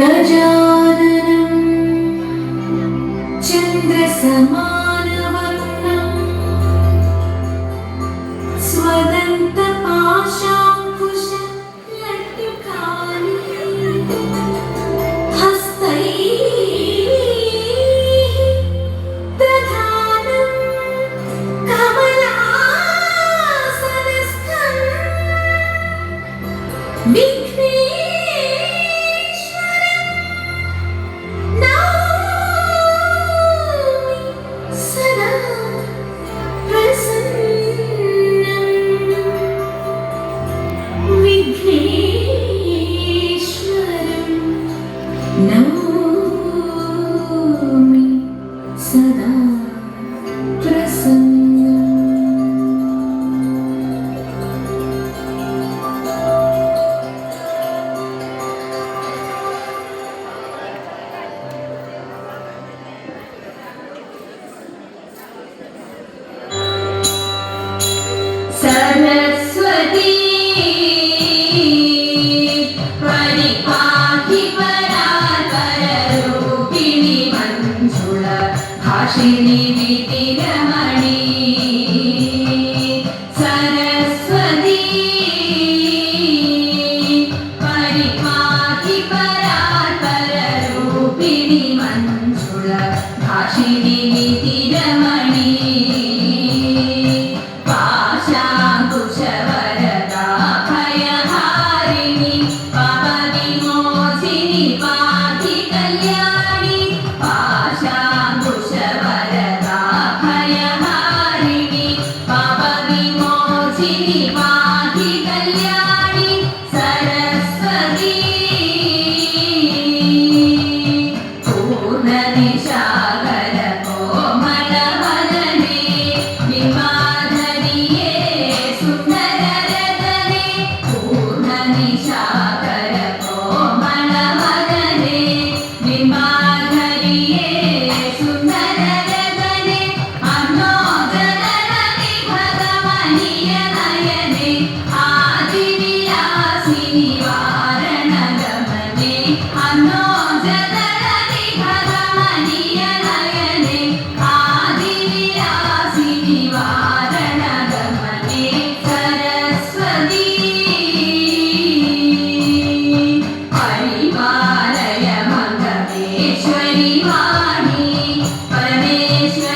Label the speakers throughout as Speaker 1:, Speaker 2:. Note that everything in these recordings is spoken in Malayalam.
Speaker 1: गजाननं चन्द्रसमानवर्णं स्वदन्तपाशाङ्कुशलट्टुकानि हस्तैः प्रधानं कमलासनस्थम्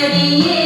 Speaker 1: marinheiro.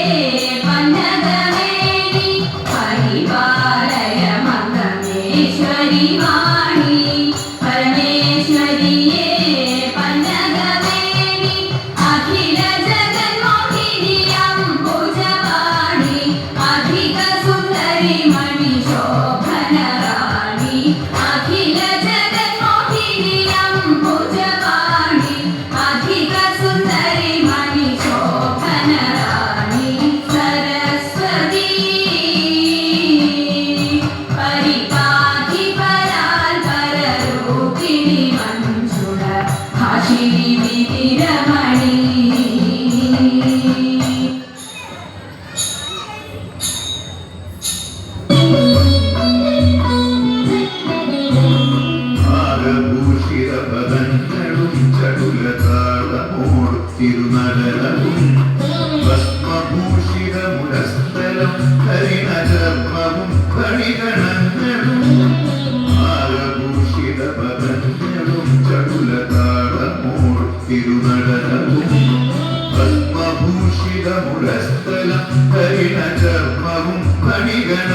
Speaker 2: തിരുനടനം ഭസ്മഭൂഷിതമുടസ്ഥലം ഹരിണചർമ്മവും പരിഗണങ്ങളും ആരഭൂഷിത പദങ്ങളും ചടുലതാളമോൾ തിരുനടനവും ഭസ്മഭൂഷിതമുടസ്ഥലം ഹരിണചർമ്മവും പരിഗണ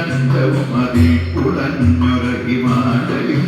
Speaker 2: നീലകണ്ഠവും അതിൽ കുടഞ്ഞുറകി മാടയും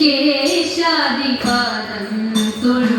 Speaker 1: കേശാദിപാദം തൊഴുന്നേ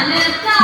Speaker 1: ¡Alerta!